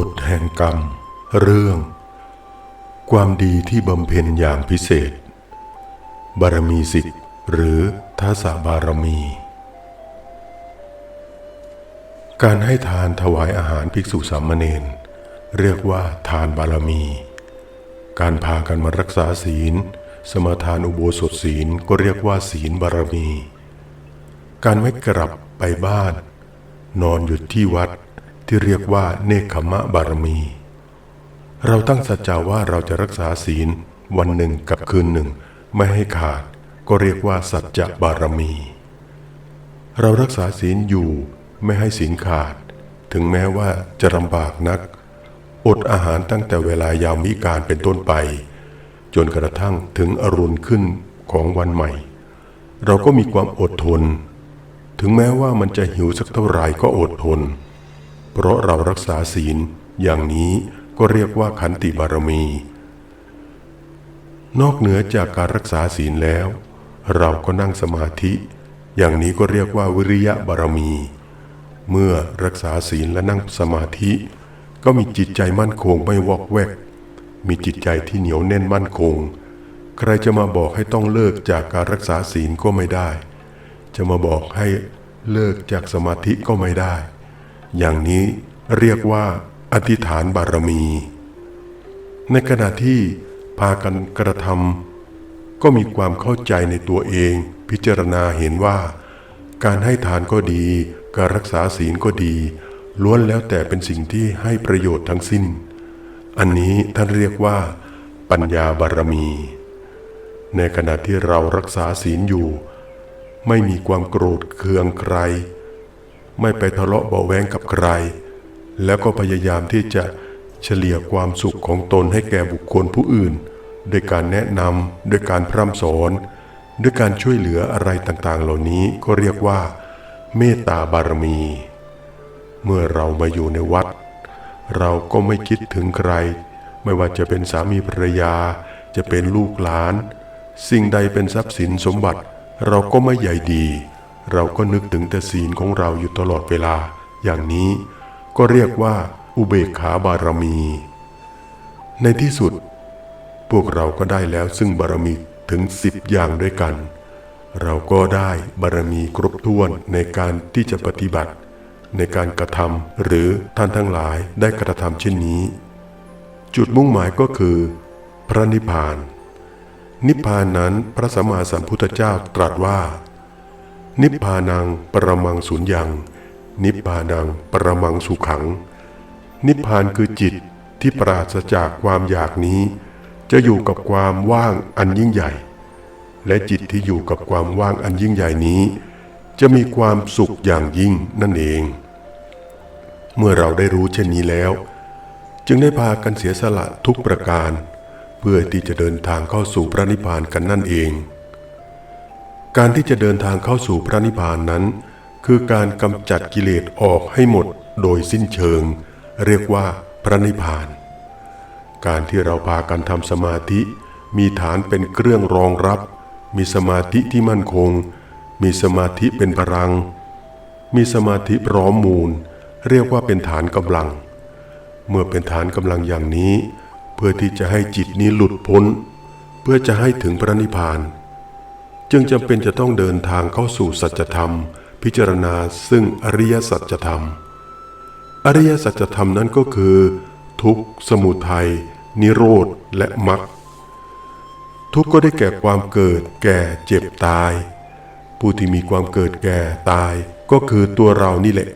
กฎแห่งกรรม เรื่อง ความดีที่บำเพ็ญอย่างพิเศษ บารมีสิทธิ์หรือทัศบารมี การให้ทานถวายอาหารภิกษุสามเณรเรียกว่าทานบารมี การพากันมารักษาศีล สมาทานอุโบสถศีลก็เรียกว่าศีลบารมี การไม่กลับไปบ้าน นอนอยู่ที่วัด ที่เรียกว่าเนคขมะบารมี เราตั้งสัจจาว่าเราจะรักษาศีลวันหนึ่งกับคืนหนึ่ง ไม่ให้ขาด ก็เรียกว่าสัจจะบารมี เรารักษาศีลอยู่ไม่ให้ศีลขาด ถึงแม้ว่าจะลำบากนัก อดอาหารตั้งแต่เวลายามวิการเป็นต้นไป จนกระทั่งถึงอรุณขึ้นของวันใหม่ เราก็มีความอดทน ถึงแม้ว่ามันจะหิวสักเท่าไหร่ก็อดทน เพราะเรารักษาศีล อย่างนี้ก็เรียกว่าขันติบารมี นอกเหนือจากการรักษาศีลแล้ว เราก็นั่งสมาธิ อย่างนี้ก็เรียกว่าวิริยะบารมี เมื่อรักษาศีลและนั่งสมาธิ ก็มีจิตใจมั่นคงไม่วอกแวก มีจิตใจที่เหนียวแน่นมั่นคง ใครจะมาบอกให้ต้องเลิกจากการรักษาศีลก็ไม่ได้ จะมาบอกให้เลิกจากสมาธิก็ไม่ได้ อย่างนี้เรียกว่าอธิษฐานบารมี ในขณะที่พากันกระทำก็มีความเข้าใจในตัวเอง พิจารณาเห็นว่า การให้ทานก็ดี การรักษาศีลก็ดี ล้วนแล้วแต่เป็นสิ่งที่ให้ประโยชน์ทั้งสิ้น อันนี้ท่านเรียกว่า ปัญญาบารมี ในขณะที่เรารักษาศีลอยู่ ไม่มีความโกรธเคืองใคร ไม่ไปทะเลาะเบาแวงกับใคร แล้วก็พยายามที่จะเฉลี่ยความสุขของตนให้แก่บุคคลผู้อื่นโดยการแนะนำโดยการพร่ำสอน ด้วยการช่วยเหลืออะไรต่างๆ เหล่านี้ก็เรียกว่า เมตตาบารมี เมื่อเรามาอยู่ในวัด เราก็ไม่คิดถึงใคร ไม่ว่าจะเป็นสามีภรรยา จะเป็นลูกหลาน สิ่งใดเป็นทรัพย์สินสมบัติ เราก็ไม่ใหญ่ดี เราก็นึกถึงแต่ศีลของเราอยู่ตลอดเวลา อย่างนี้ก็เรียกว่าอุเบกขาบารมี ในที่สุด พวกเราก็ได้แล้วซึ่งบารมีถึงสิบอย่างด้วยกัน เราก็ได้บารมีครบถ้วนในการที่จะปฏิบัติ ในการกระทำหรือท่านทั้งหลายได้กระทำเช่นนี้ จุดมุ่งหมายก็คือ พระนิพพาน นิพพานนั้นพระสัมมาสัมพุทธเจ้าตรัสว่า นิพพานังปรมังสุญญัง นิพพานังปรมังสุขัง นิพพานคือจิตที่ปราศจากความอยากนี้ จะอยู่กับความว่างอันยิ่งใหญ่ และจิตที่อยู่กับความว่างอันยิ่งใหญ่นี้ จะมีความสุขอย่างยิ่งนั่นเอง เมื่อเราได้รู้เช่นนี้แล้ว จึงได้พากันเสียสละทุกประการ เพื่อที่จะเดินทางเข้าสู่พระนิพพานกันนั่นเอง การที่จะเดินทางเข้าสู่พระนิพพานนั้น คือการกำจัดกิเลสออกให้หมดโดยสิ้นเชิง เรียกว่าพระนิพพาน การที่เราพากันทำสมาธิ มีฐานเป็นเครื่องรองรับ มีสมาธิที่มั่นคง มีสมาธิเป็นพลัง มีสมาธิพร้อมมูล เรียกว่าเป็นฐานกำลัง เมื่อเป็นฐานกำลังอย่างนี้ เพื่อที่จะให้จิตนี้หลุดพ้น เพื่อจะให้ถึงพระนิพพาน จึงจำเป็นจะต้องเดินทางเข้าสู่สัจธรรม พิจารณาซึ่งอริยสัจธรรม อริยสัจธรรมนั้นก็คือ ทุกข์สมุทัยนิโรธและมรรคทุกข์ก็ได้แก่ความเกิด แก่เจ็บตาย ผู้ที่มีความเกิดแก่ตายก็คือตัวเรานี่แหละ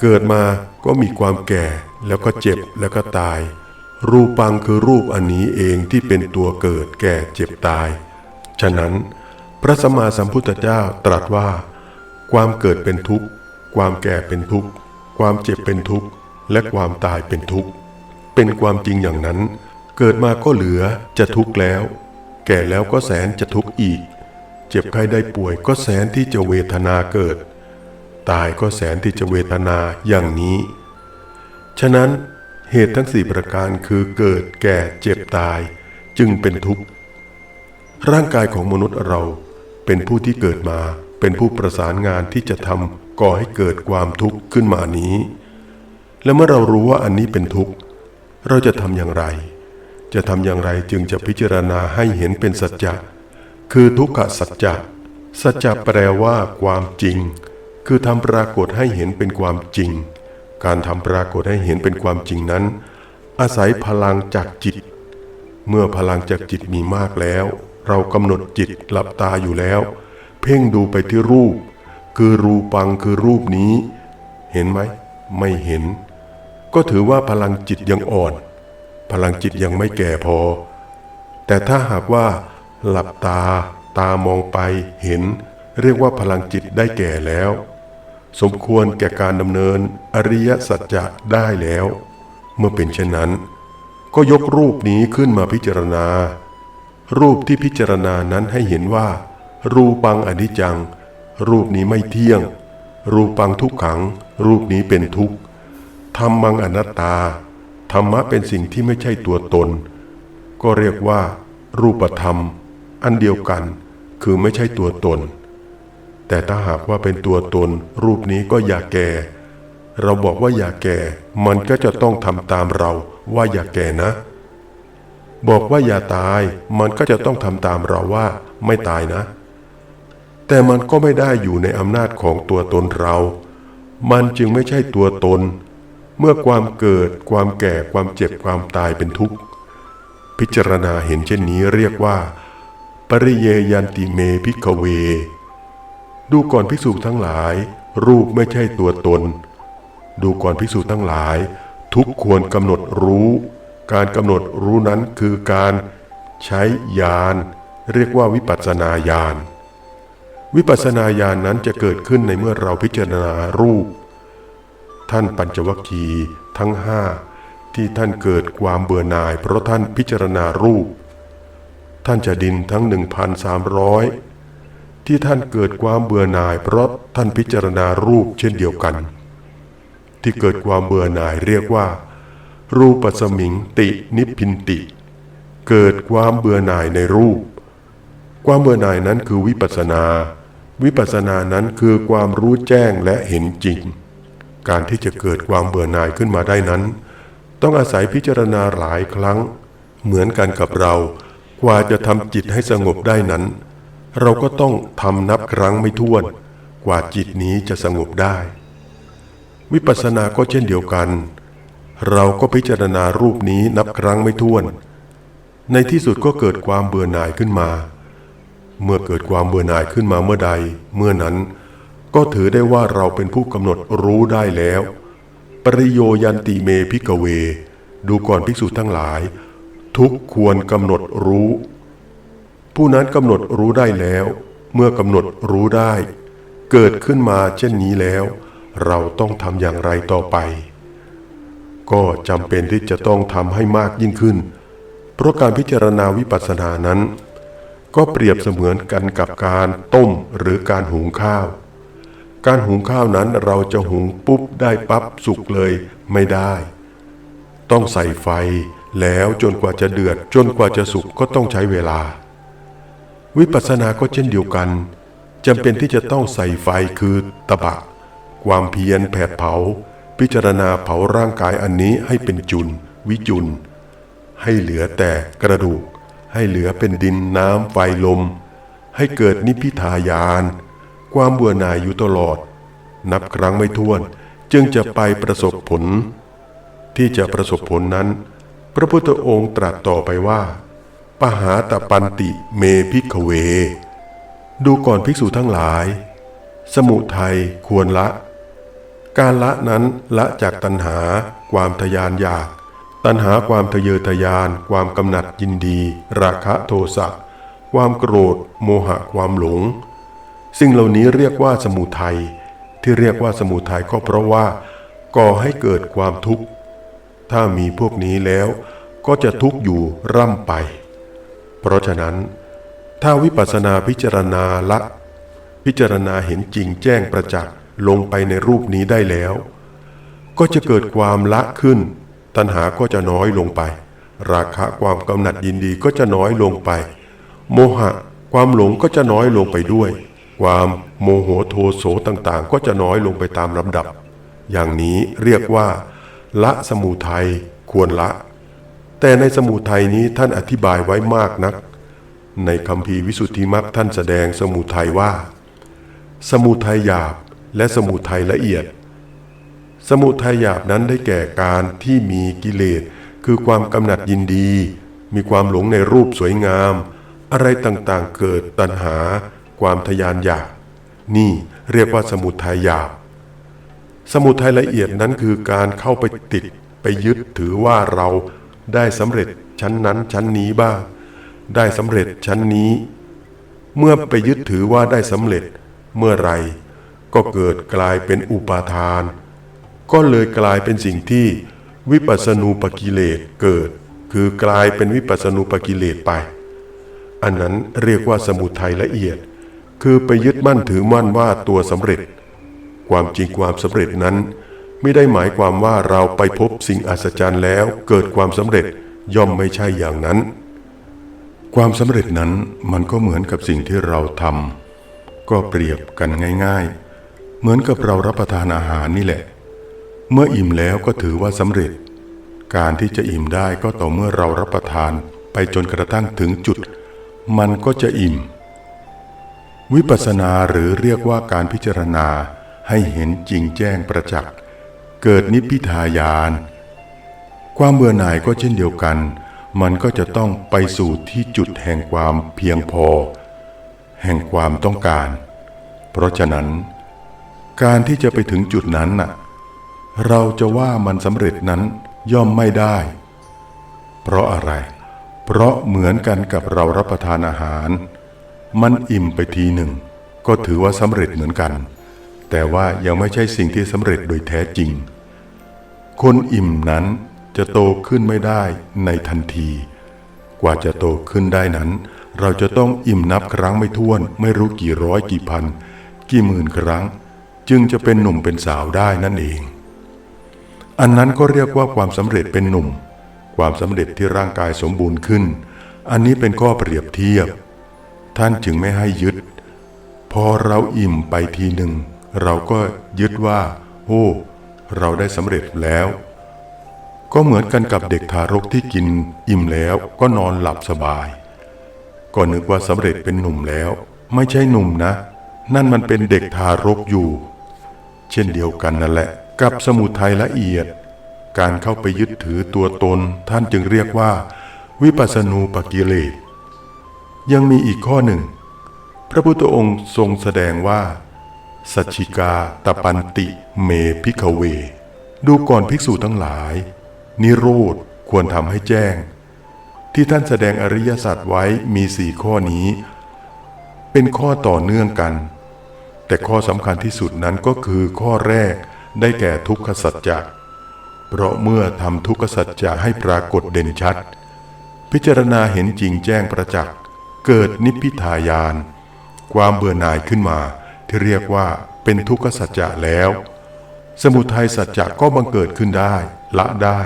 เกิดมาก็มีความแก่แล้วก็เจ็บแล้วก็ตาย รูปังคือรูปอันนี้เองที่เป็นตัวเกิดแก่เจ็บตาย ฉะนั้น ระสัมมาสัมพุทธเจ้าตรัสว่า ความเกิดเป็นทุกข์ ความแก่เป็นทุกข์ ความเจ็บเป็นทุกข์ และความตายเป็นทุกข์ เป็นความจริงอย่างนั้น เกิดมาก็เหลือจะทุกข์แล้ว แก่แล้วก็แสนจะทุกข์อีก เจ็บไข้ได้ป่วยก็แสนที่จะเวทนาเกิด ตายก็แสนที่จะเวทนาอย่างนี้ ฉะนั้นเหตุทั้งสี่ประการคือเกิดแก่เจ็บตายจึงเป็นทุกข์ ร่างกายของมนุษย์เรา เป็นผู้ที่เกิดมา เป็นผู้ประสานงานที่จะทำก่อให้เกิดความทุกข์ขึ้นมานี้ และเมื่อเรารู้ว่าอันนี้เป็นทุกข์ เราจะทำอย่างไร จะทำอย่างไรจึงจะพิจารณาให้เห็นเป็นสัจจะคือทุกขสัจจะสัจจะแปลว่าความจริง คือทำปรากฏให้เห็นเป็นความจริง การทำปรากฏให้เห็นเป็นความจริงนั้น อาศัยพลังจากจิต เมื่อพลังจากจิตมีมากแล้ว เรากำหนดจิตหลับตาอยู่แล้ว เพ่งดูไปที่รูป คือรูปังคือรูปนี้ เห็นไหม ไม่เห็น ก็ถือว่าพลังจิตยังอ่อน พลังจิตยังไม่แก่พอ แต่ถ้าหากว่าหลับตาตามองไปเห็น เรียกว่าพลังจิตได้แก่แล้ว สมควรแก่การดำเนินอริยสัจจะได้แล้ว เมื่อเป็นเช่นนั้น ก็ยกรูปนี้ขึ้นมาพิจารณา รูปที่พิจารณานั้นให้เห็นว่า รูปังอนิจจัง รูปนี้ไม่เที่ยง รูปังทุกขัง รูปนี้เป็นทุกข์ธรรมังอนัตตา ธรรมะเป็นสิ่งที่ไม่ใช่ตัวตน ก็เรียกว่า รูปธรรม อันเดียวกัน คือไม่ใช่ตัวตน แต่ถ้าหากว่าเป็นตัวตน รูปนี้ก็อย่าแก่ เราบอกว่าอย่าแก่ มันก็จะต้องทำตามเราว่าอย่าแก่นะ บอกว่าอย่าตาย มันก็จะต้องทำตามเราว่าไม่ตายนะ แต่มันก็ไม่ได้อยู่ในอำนาจของตัวตนเรา มันจึงไม่ใช่ตัวตน เมื่อความเกิด ความแก่ความเจ็บความตายเป็นทุกข์ พิจารณาเห็นเช่นนี้เรียกว่า ปริเยยันติเมพิกเว ดูก่อนภิกษุทั้งหลาย รูปไม่ใช่ตัวตน ดูก่อนภิกษุทั้งหลาย ทุกควรกำหนดรู้ การกำหนดรู้นั้นคือการใช้ญาณเรียกว่าวิปัสสนาญาณวิปัสสนาญาณนนั้นจะเกิดขึ้นในเมื่อเราพิจารณารูป ท่านปัญจวัคคีย์ทั้งห้าที่ท่านเกิดความเบื่อหน่าย เพราะท่านพิจารณารูป ท่านจะดินทั้ง 1,300 ที่ท่านเกิดความเบื่อหน่าย เพราะท่านพิจารณารูปเช่นเดียวกัน ที่เกิดความเบื่อหน่ายเรียกว่า รูปสมิงตินิพินติ เกิดความเบื่อหน่ายในรูป ความเบื่อหน่ายนั้นคือวิปัสนา วิปัสสนานั้นคือความรู้แจ้งและเห็นจริง การที่จะเกิดความเบื่อหน่ายขึ้นมาได้นั้น ต้องอาศัยพิจารณาหลายครั้ง เหมือนกันกับเรา กว่าจะทำจิตให้สงบได้นั้น เราก็ต้องทำนับครั้งไม่ถ้วน กว่าจิตนี้จะสงบได้ วิปัสสนาก็เช่นเดียวกัน เราก็พิจารณารูปนี้นับครั้งไม่ถ้วน ในที่สุดก็เกิดความเบื่อหน่ายขึ้นมา เมื่อเกิดความเบื่อหน่ายขึ้นมาเมื่อใด เมื่อนั้น ก็ถือได้ว่าเราเป็นผู้กำหนดรู้ได้แล้ว ปริโยยันติเมพิกเว ดูก่อนภิกษุทั้งหลาย ทุกควรกำหนดรู้ ผู้นั้นกำหนดรู้ได้แล้ว เมื่อกำหนดรู้ได้ เกิดขึ้นมาเช่นนี้แล้ว เราต้องทำอย่างไรต่อไป ก็จำเป็นที่จะต้องทำให้มากยิ่งขึ้น เพราะการพิจารณาวิปัสสนานั้น ก็เปรียบเสมือนกันกับการต้มหรือการหุงข้าว การหุงข้าวนั้นเราจะหุงปุ๊บได้ปั๊บสุกเลยไม่ได้ ต้องใส่ไฟแล้วจนกว่าจะเดือดจนกว่าจะสุกก็ต้องใช้เวลา วิปัสสนาก็เช่นเดียวกันจำเป็นที่จะต้องใส่ไฟคือตะบะ ความเพียรแผดเผา พิจารณาเผาร่างกายอันนี้ให้เป็นจุน วิจุน ให้เหลือแต่กระดูก ให้เหลือเป็นดินน้ำไฟลม ให้เกิดนิพิทายาน ความเบื่อหน่ายอยู่ตลอด นับครั้งไม่ถ้วนจึงจะไปประสบผล ที่จะประสบผลนั้น พระพุทธองค์ตรัสต่อไปว่า ปหาตปันติเมพิกเว ดูก่อนภิกษุทั้งหลาย สมุทัยควรละ การละนั้นละจากตัณหา ความทยานอยาก ตัณหาความทะเยอทะยาน ความกำหนัดยินดี ราคะโทสะความโกรธ โมหะความหลง สิ่งเหล่านี้เรียกว่าสมุทัยที่เรียกว่าสมุทัยก็เพราะว่า ก่อให้เกิดความทุกข์ ถ้ามีพวกนี้แล้วก็จะทุกข์อยู่ร่ำไป เพราะฉะนั้น ถ้าวิปัสสนาพิจารณาละ พิจารณาเห็นจริงแจ้งประจักษ์ ลงไปในรูปนี้ได้แล้ว ก็จะเกิดความละขึ้น ตัณหาก็จะน้อยลงไป ราคะความกำหนัดยินดีก็จะน้อยลงไป โมหะ ความหลงก็จะน้อยลงไปด้วย ความโมโหโทโสต่างๆ ก็จะน้อยลงไปตามลำดับ อย่างนี้เรียกว่า ละสมุทัยควรละ แต่ในสมุทัยนี้ท่านอธิบายไว้มากนัก ในคำพีวิสุทธิมักท่านแสดงสมุทัยว่า สมุทัยหยาบ และสมุทัยละเอียด สมุทัยหยาบนั้นได้แก่การที่มีกิเลส คือความกำหนัดยินดี มีความหลงในรูปสวยงาม อะไรต่างๆเกิดตัณหา ความทยานอยากนี่เรียกว่าสมุทัยหยาบ สมุทัยละเอียดนั้นคือการเข้าไปติดไปยึดถือว่าเราได้สำเร็จชั้นนั้นชั้นนี้บ้าง ได้สำเร็จชั้นนี้ เมื่อไปยึดถือว่าได้สำเร็จเมื่อไร ก็เกิดกลายเป็นอุปาทาน ก็เลยกลายเป็นสิ่งที่วิปัสสนูปกิเลสเกิด คือกลายเป็นวิปัสสนูปกิเลสไป อันนั้นเรียกว่าสมุทัยละเอียด คือไปยึดมั่นถือมั่นว่าตัวสำเร็จ ความจริงความสำเร็จนั้น ไม่ได้หมายความว่าเราไปพบสิ่งอัศจรรย์แล้วเกิดความสำเร็จย่อมไม่ใช่อย่างนั้น ความสำเร็จนั้นมันก็เหมือนกับสิ่งที่เราทำก็เปรียบกันง่าย ๆ เหมือนกับเรารับประทานอาหารนี่แหละ เมื่ออิ่มแล้วก็ถือว่าสำเร็จ การที่จะอิ่มได้ก็ต่อเมื่อเรารับประทานไปจนกระทั่งถึงจุด มันก็จะอิ่ม วิปัสสนาหรือเรียกว่าการพิจารณาให้เห็นจริงแจ้งประจักษ์เกิดนิพพิทายาน ความเบื่อหน่ายก็เช่นเดียวกัน มันก็จะต้องไปสู่ที่จุดแห่งความเพียงพอ แห่งความต้องการ เพราะฉะนั้น การที่จะไปถึงจุดนั้นน่ะ เราจะว่ามันสำเร็จนั้นย่อมไม่ได้ เพราะอะไร เพราะเหมือนกันกับเรารับประทานอาหาร มันอิ่มไปทีหนึ่ง ก็ถือว่าสำเร็จเหมือนกัน แต่ว่ายังไม่ใช่สิ่งที่สำเร็จโดยแท้จริง คนอิ่มนั้นจะโตขึ้นไม่ได้ในทันที กว่าจะโตขึ้นได้นั้น เราจะต้องอิ่มนับครั้งไม่ถ้วน ไม่รู้กี่ร้อยกี่พัน กี่หมื่นครั้ง จึงจะเป็นหนุ่มเป็นสาวได้นั่นเอง อันนั้นก็เรียกว่าความสำเร็จเป็นหนุ่ม ความสำเร็จที่ร่างกายสมบูรณ์ขึ้น อันนี้เป็นข้อเปรียบเทียบ ท่านจึงไม่ให้ยึด พอเราอิ่มไปทีหนึ่ง เราก็ยึดว่า โอ้ เราได้สำเร็จแล้ว ก็เหมือนกันกับเด็กทารกที่กินอิ่มแล้วก็นอนหลับสบาย ก็นึกว่าสำเร็จเป็นหนุ่มแล้ว ไม่ใช่หนุ่มนะ นั่นมันเป็นเด็กทารกอยู่ เช่นเดียวกันนั่นแหละ กับสมุทัยละเอียด การเข้าไปยึดถือตัวตนท่านจึงเรียกว่า วิปัสสนูปกิเลสยังมีอีกข้อหนึ่ง พระพุทธองค์ทรงแสดงว่า สัจฉิกาตปันติเมพิกเว ดูก่อนภิกษุทั้งหลาย นิโรธควรทำให้แจ้ง ที่ท่านแสดงอริยสัจไว้มีสี่ข้อนี้ เป็นข้อต่อเนื่องกัน แต่ข้อสำคัญที่สุดนั้นก็คือข้อแรกได้แก่ทุกขสัจจะเพราะเมื่อทำทุกขสัจจะให้ปรากฏเด่นชัด พิจารณาเห็นจริงแจ้งประจักษ์เกิดนิพพิทายาน ความเบื่อหน่ายขึ้นมาที่เรียกว่าเป็นทุกขสัจจะแล้ว สมุทัยสัจจะก็บังเกิดขึ้นได้ ละได้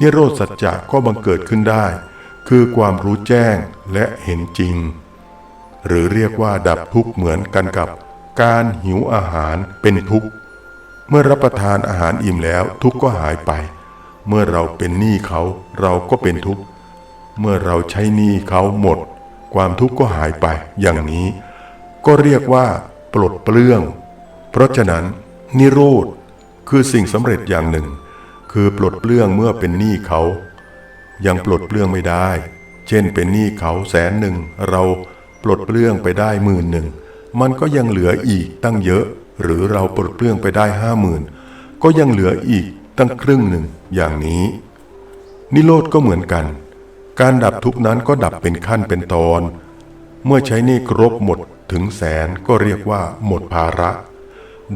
นิโรธสัจจะก็บังเกิดขึ้นได้ คือความรู้แจ้งและเห็นจริง หรือเรียกว่าดับทุกข์เหมือนกันกับ การหิวอาหารเป็นทุกข์ เมื่อรับประทานอาหารอิ่มแล้วทุกข์ก็หายไป เมื่อเราเป็นหนี้เขาเราก็เป็นทุกข์ เมื่อเราใช้หนี้เขาหมด ความทุกข์ก็หายไป อย่างนี้ ก็เรียกว่า ปลดเปลื้อง เพราะฉะนั้น นิโรธคือสิ่งสำเร็จอย่างหนึ่ง คือปลดเปลื้องเมื่อเป็นหนี้เขา ยังปลดเปลื้องไม่ได้ เช่นเป็นหนี้เขาแสนหนึ่งเราปลดเปลื้องไปได้หมื่นหนึ่ง มันก็ยังเหลืออีกตั้งเยอะ หรือเราปลดเปลื้องไปได้ห้าหมื่นก็ยังเหลืออีกตั้งครึ่งหนึ่งอย่างนี้ นิโรธก็เหมือนกัน การดับทุกข์นั้นก็ดับเป็นขั้นเป็นตอน เมื่อใช้นี้ครบหมดถึงแสนก็เรียกว่าหมดภาระ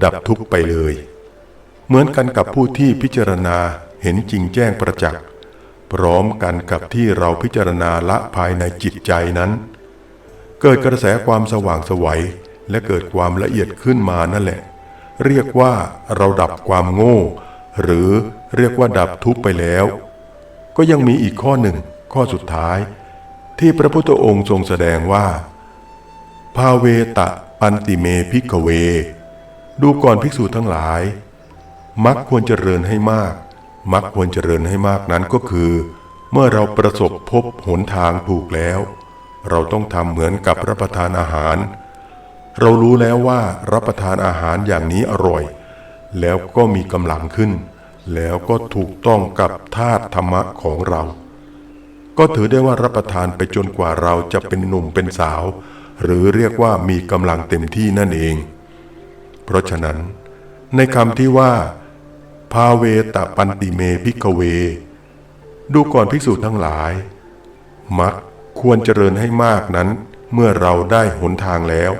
ดับทุกข์ไปเลย เหมือนกันกับผู้ที่พิจารณาเห็นจริงแจ้งประจักษ์พร้อมกันกับที่เราพิจารณาละภายในจิตใจนั้น เกิดกระแสความสว่างสวัย และเกิดความละเอียดขึ้นมานั่นแหละ เรียกว่าเราดับความโง่ หรือเรียกว่าดับทุกข์ไปแล้ว ก็ยังมีอีกข้อหนึ่ง ข้อสุดท้าย ที่พระพุทธองค์ทรงแสดงว่า ภาเวตะปันติเมพิกเว ดูก่อนภิกษุทั้งหลาย มักควรเจริญให้มาก มักควรเจริญให้มากนั้นก็คือ เมื่อเราประสบพบหนทางถูกแล้ว เราต้องทำเหมือนกับรับประทานอาหาร เรารู้แล้วว่ารับประทานอาหารอย่างนี้อร่อย แล้วก็มีกำลังขึ้น แล้วก็ถูกต้องกับธาตุธรรมะของเรา ก็ถือได้ว่ารับประทานไปจนกว่าเราจะเป็นหนุ่มเป็นสาว หรือเรียกว่ามีกำลังเต็มที่นั่นเอง เพราะฉะนั้น ในคำที่ว่าพาเวตะปันติเมพิกเว ดูก่อนภิกษุทั้งหลายมักควรเจริญให้มากนั้น เมื่อเราได้หนทางแล้ว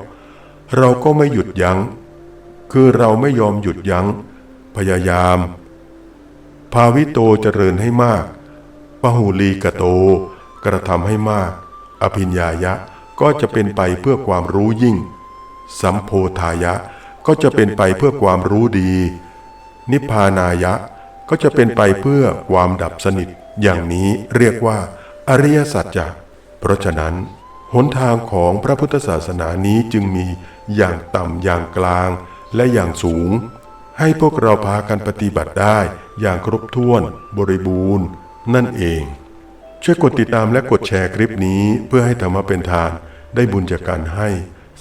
เราก็ไม่หยุดยัง้ง คือเราไม่ยอมหยุดยัง้ง พยายาม ภาวิโตเจริญให้มากปหูลีกโต กระทำให้มาก อภิญญายะก็จะเป็นไปเพื่อความรู้ยิ่ง สัมโพธายะก็จะเป็นไปเพื่อความรู้ดี นิพพานายะก็จะเป็นไปเพื่อความดับสนิท อย่างนี้เรียกว่า อริยสัจจะเพราะฉะนั้น หนทางของพระพุทธศาสนานี้จึงมี อย่างต่ำอย่างกลางและอย่างสูง ให้พวกเราพากันปฏิบัติได้อย่างครบถ้วนบริบูรณ์ นั่นเอง ช่วยกดติดตามและกดแชร์คลิปนี้เพื่อให้ธรรมะเป็นทานได้บุญจากการให้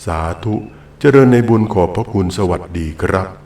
สาธุ เจริญในบุญขอบพระคุณสวัสดีครับ